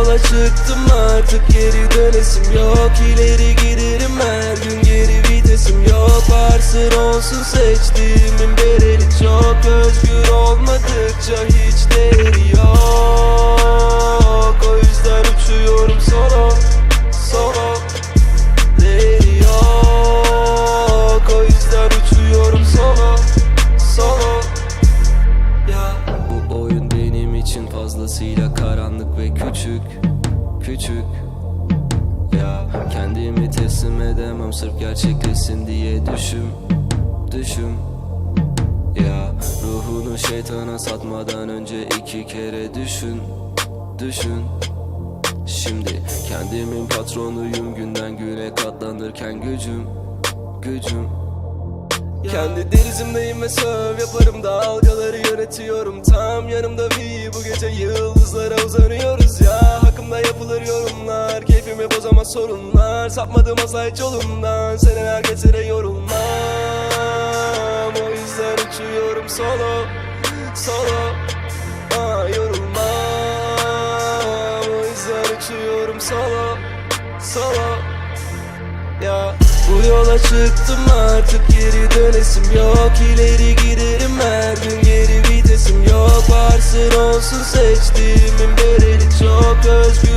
yola çıktım artık geri dönesim yok. İleri giderim her gün geri vitesim yok. Varsın olsun seçtiğimin bereli çok. Özgür olmadıkça hiç değeri yok. O yüzden uçuyorum solo solo Değeri yok. O yüzden uçuyorum solo solo. Ya. Bu oyun benim için fazlasıyla karanlık küçük Küçük. Ya kendimi teslim edemem sırf gerçekleşsin diye düşüm Düşüm. Ya ruhunu şeytana satmadan önce iki kere düşün Düşün. Şimdi kendimin patronuyum günden güne katlanırken gücüm Gücüm. Kendi denizimdeyim ve söv yaparım dalgaları yönetiyorum Tam yanımda vi bu gece yıldızlara uzanıyoruz ya. Hakkımda yapılır yorumlar keyfimi bozamaz sorunlar. Sapmadım asla hiç yolumdan seneler geçere yorulmam O yüzden uçuyorum solo solo Aa, yorulmam O yüzden uçuyorum solo solo ya. Bu yola çıktım artık geri dönesim yok. İleri Varsın olsun seçtiğimin bereli çok Özgür